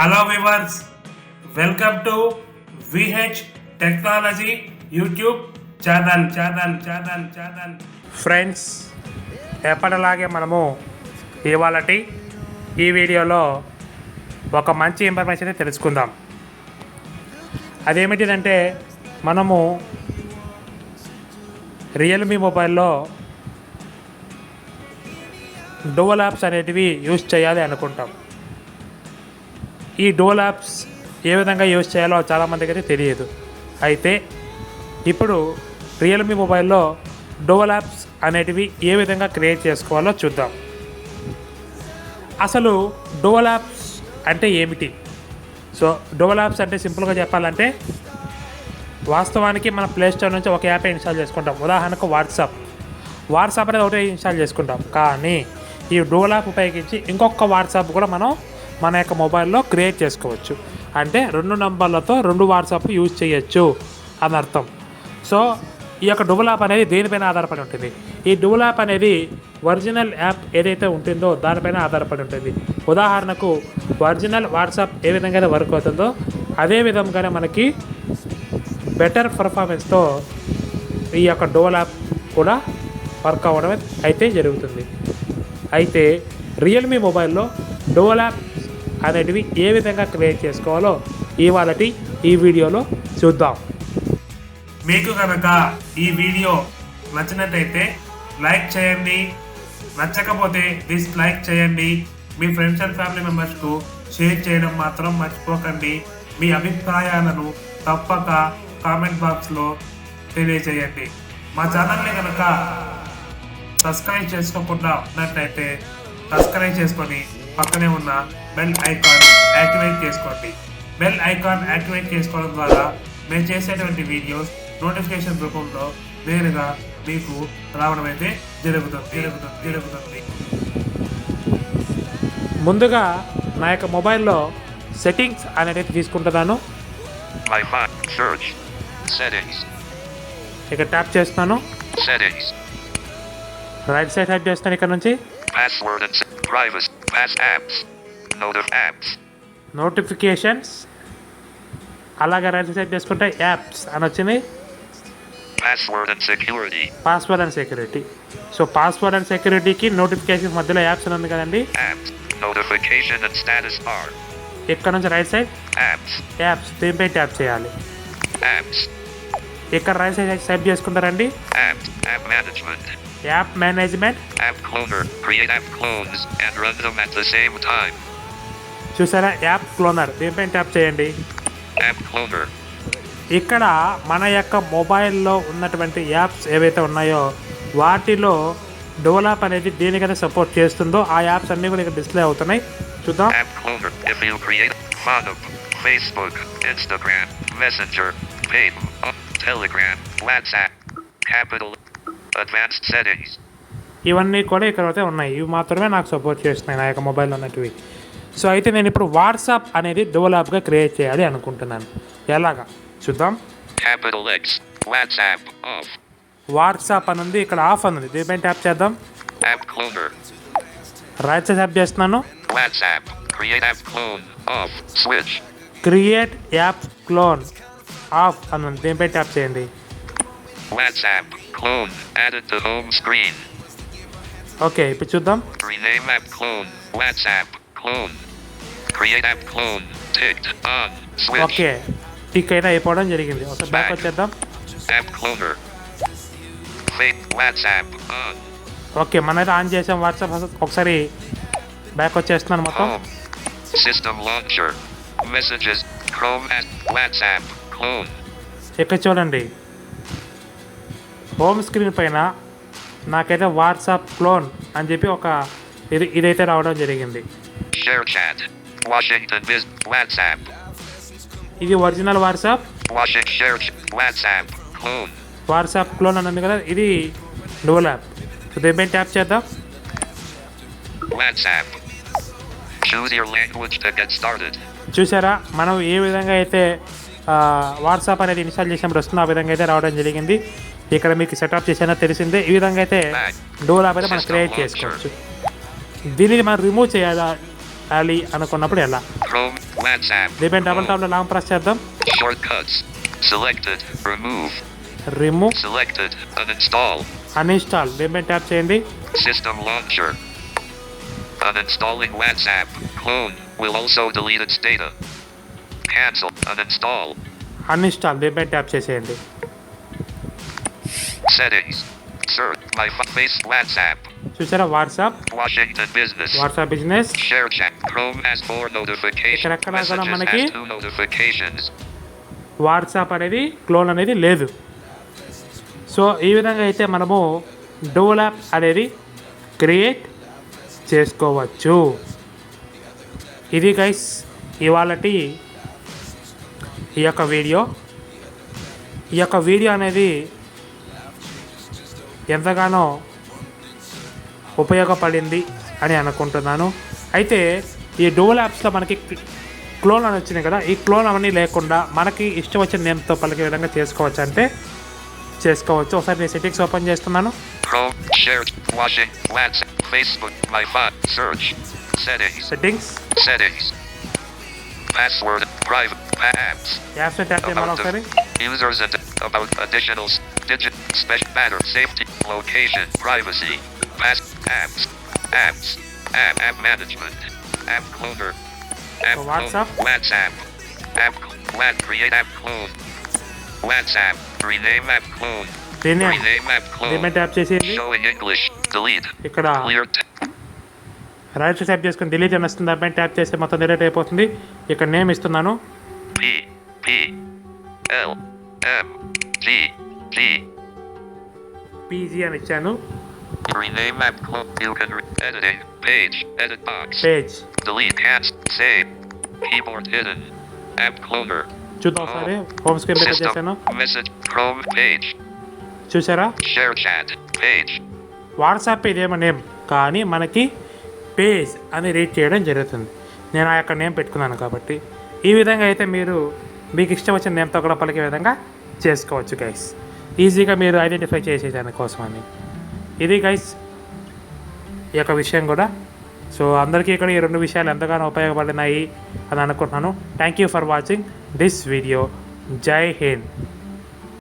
Hello viewers welcome to VH technology YouTube channel channel channel channel. Friends ఎప్పటిలాగే మనము ఇవాళటి ఈ వీడియోలో ఒక మంచి ఇన్ఫర్మేషన్ తెలుసుకుందాం. అదేమిటిదంటే మనము రియల్మీ మొబైల్లో డోవల్ యాప్స్ అనేటివి యూజ్ చేయాలి అనుకుంటాం. ఈ డోల్ యాప్స్ ఏ విధంగా యూజ్ చేయాలో చాలామందికి అయితే తెలియదు. అయితే ఇప్పుడు రియల్మీ మొబైల్లో డోవల్ యాప్స్ అనేటివి ఏ విధంగా క్రియేట్ చేసుకోవాలో చూద్దాం. అసలు డోల్ యాప్స్ అంటే ఏమిటి? సో డోల్ యాప్స్ అంటే సింపుల్గా చెప్పాలంటే వాస్తవానికి మన ప్లే స్టోర్ నుంచి ఒక యాప్ ఇన్స్టాల్ చేసుకుంటాం. ఉదాహరణకు వాట్సాప్. వాట్సాప్ అనేది ఒకటే ఇన్స్టాల్ చేసుకుంటాం. కానీ ఈ డోల్ యాప్ ఉపయోగించి ఇంకొక వాట్సాప్ కూడా మనం మన యొక్క మొబైల్లో క్రియేట్ చేసుకోవచ్చు. అంటే రెండు నంబర్లతో రెండు వాట్సాప్ యూజ్ చేయొచ్చు అని అర్థం. సో ఈ యొక్క డబుల్ యాప్ అనేది దేనిపైన ఆధారపడి ఉంటుంది? ఈ డబుల్ యాప్ అనేది ఒరిజినల్ యాప్ ఏదైతే ఉంటుందో దానిపైన ఆధారపడి ఉంటుంది. ఉదాహరణకు ఒరిజినల్ వాట్సాప్ ఏ విధంగా వర్క్ అవుతుందో అదే విధంగానే మనకి బెటర్ పర్ఫార్మెన్స్తో ఈ యొక్క డోల్ యాప్ కూడా వర్క్ అవ్వడం అయితే జరుగుతుంది. అయితే రియల్మీ మొబైల్లో డోల్ యాప్ అనేటివి ఏ విధంగా క్రియేట్ చేసుకోవాలో ఇవాళటి ఈ వీడియోలో చూద్దాం. మీకు కనుక ఈ వీడియో నచ్చినట్టయితే లైక్ చేయండి. నచ్చకపోతే డిస్లైక్ చేయండి. మీ ఫ్రెండ్స్ అండ్ ఫ్యామిలీ మెంబర్స్కు షేర్ చేయడం మాత్రం మర్చిపోకండి. మీ అభిప్రాయాలను తప్పక కామెంట్ బాక్స్లో తెలియజేయండి. మా ఛానల్ని కనుక సబ్స్క్రైబ్ చేసుకోకుండా ఉన్నట్టయితే సబ్స్క్రైబ్ చేసుకొని పక్కనే ఉన్న బెల్ ఐకాన్ యాక్టివేట్ చేసుకోండి. బెల్ ఐకాన్ యాక్టివేట్ చేసుకోవడం ద్వారా మేము చేసేటువంటి వీడియోస్ నోటిఫికేషన్ రూపంలో నేరుగా మీకు రావడం అయితే జరుగుతుంది. జరుగుతుంది. జరుగుతుంది. ముందుగా నా యొక్క మొబైల్లో సెట్టింగ్స్ అనేది తీసుకుంటున్నాను. ఇక్కడ ట్యాప్ చేస్తున్నాను. రైట్ సైడ్ టైప్ చేస్తాను ఇక్కడ నుంచి. నోటిఫికేషన్స్ అలాగే రైట్ సైడ్ చేసుకుంటే యాప్స్ అని వచ్చింది Password and security. Password and security so password and సెక్యూరిటీకి notification మధ్యలో యాప్స్ అని ఉంది కదండి Apps. Notification and status bar. ఇక్కడ నుంచి రైట్ సైడ్ Apps. యాప్స్ దీనిపై ట్యాప్ చేయాలి Apps. ఇక్కడ రైట్ సైడ్ టైప్ చేసుకుంటారండి Apps. App management. App management App cloner. Create app clones and run them at the same time. చూసారా app cloner దీనిపై tap చేయండి App cloner. ఇక్కడ మన యొక్క మొబైల్లో ఉన్నటువంటి యాప్స్ ఏవైతే ఉన్నాయో వాటిలో డెవలప్ అనేది దేనికైతే సపోర్ట్ చేస్తుందో ఆ యాప్స్ అన్నీ కూడా ఇక్కడ డిస్ప్లే అవుతున్నాయి చూద్దాం Facebook, Instagram, Messenger, Pay, uh, Telegram, WhatsApp, Capital, Advanced settings. ఇవన్నీ కూడా ఇక్కడ అయితే ఉన్నాయి ఇవి మాత్రమే నాకు సపోర్ట్ చేస్తున్నాయి నా యొక్క మొబైల్లో ఉన్నటివి సో అయితే నేను ఇప్పుడు వాట్సాప్ అనేది డబుల్ యాప్గా క్రియేట్ చేయాలి అనుకుంటున్నాను ఎలాగా చూద్దాం Capital X. WhatsApp off. WhatsApp అని ఉంది ఇక్కడ ఆఫ్ అని ఉంది దీనిపైన ట్యాప్ చేద్దాం cloner. రైట్ సైడ్ ట్యాప్ చేస్తున్నాను WhatsApp. Create app clone. Off. Switch. Create app clone off అని ఉంది దీనిపై ట్యాప్ చేయండి WhatsApp. Clone. Added to home screen. Okay ఇప్పుడు చూద్దాం Rename app clone. WhatsApp. Clone. Create app clone. Ticked. On. Switch. Okay tick అయితే అయిపోవడం జరిగింది ఒకసారి బ్యాక్ వచ్చేద్దాం App cloner. Fake WhatsApp. On. Okay మనైతే on చేసాం వాట్సాప్ ఒకసారి బ్యాక్ వచ్చేస్తున్నాను మొత్తం Home. System launcher. Messages. Chrome app. WhatsApp. Clone. ఇక్కడ చూడండి హోమ్ స్క్రీన్ పైన నాకైతే వాట్సాప్ క్లోన్ అని చెప్పి ఒక ఇది ఇదైతే రావడం జరిగింది. ఇది ఒరిజినల్ వాట్సాప్. వాట్సాప్ క్లోన్ అని ఉంది కదా ఇది డోల్ యాప్. సో దీనిపై ట్యాప్ చేద్దాం. చూసారా మనం ఏ విధంగా అయితే వాట్సాప్ అనేది ఇన్స్టాల్ చేసినప్పుడు వస్తుందో ఆ విధంగా అయితే రావడం జరిగింది. ఇక్కడ మీకు సెటప్ చేసానో తెలిసిందే. ఈ విధంగా అయితే డోర్ పైన మనం క్రియేట్ చేసుకోవచ్చు. దీనిని మనం రిమూవ్ చేయాలి? అనుకున్నప్పుడు ఎలా? దీపెన్ డబల్ టాప్లో లాంగ్ ప్రెస్ చేద్దాం. Selected remove remove selected uninstall uninstall దీపెన్ tap చేయండి. System launcher Uninstalling WhatsApp clone will also delete its data. Cancel. Uninstall. Uninstall, they చేసేయండి. చూసారా WhatsApp Washington Business. WhatsApp business Share chat. Chrome has four notifications. ఇక్కడ ఎక్కడ కూడా మనకి-. WhatsApp అనేది clone అనేది లేదు సో ఈ విధంగా అయితే మనము డోల్ యాప్ అనేది క్రియేట్ చేసుకోవచ్చు ఇది గైస్ ఇవాళటి ఈ యొక్క వీడియో ఈ యొక్క వీడియో అనేది ఎంతగానో ఉపయోగపడింది అని అనుకుంటున్నాను. అయితే ఈ డూవల్ యాప్స్లో మనకి క్లోన్ అని వచ్చినాయి కదా ఈ క్లోన్ అవన్నీ లేకుండా మనకి ఇష్టం వచ్చిన నేమ్తో పలికే విధంగా చేసుకోవచ్చు అంటే చేసుకోవచ్చు. ఒకసారి నేను సెటింగ్స్ ఓపెన్ చేస్తున్నాను. సెటింగ్స్ ఒకసారి. Location privacy pass apps apps app app management app cloner app clone, WhatsApp? WhatsApp app WhatsApp create app clone WhatsApp rename app clone rename app clone దీని ట్యాప్ చేసేయండి English delete ఇక్కడ clear t- right tap చేసుకుని delete అని వస్తుంది దానిపైన tap చేస్తే మొత్తం delete అయిపోతుంది ఇక్కడ నేమ్ ఇస్తున్నాను P P L M G G PG అని ఇచ్చాను Rename app clone. You can re- editing page. Edit box. Page Delete. Cancel. Save. Keyboard hidden. App cloner. చూద్దాం ఒకసారి హోమ్ స్క్రీన్ మీద చేశాను page. చూసారా. వాట్సాప్ ఇదేమో నేమ్ కానీ మనకి పేజ్ అని రీడ్ చేయడం జరుగుతుంది నేను ఆ యొక్క నేమ్ పెట్టుకున్నాను కాబట్టి ఈ విధంగా అయితే మీరు మీకు ఇష్టం వచ్చిన నేమ్తో కూడా పలికే విధంగా చేసుకోవచ్చు గైస్ ఈజీగా మీరు ఐడెంటిఫై చేసే దానికోసం అని. ఇది గైస్ ఈ యొక్క విషయం కూడా. సో అందరికీ ఇక్కడ ఈ రెండు విషయాలు ఎంతగానో ఉపయోగపడినాయి అని అనుకుంటున్నాను. Thank you for watching this video జై హింద్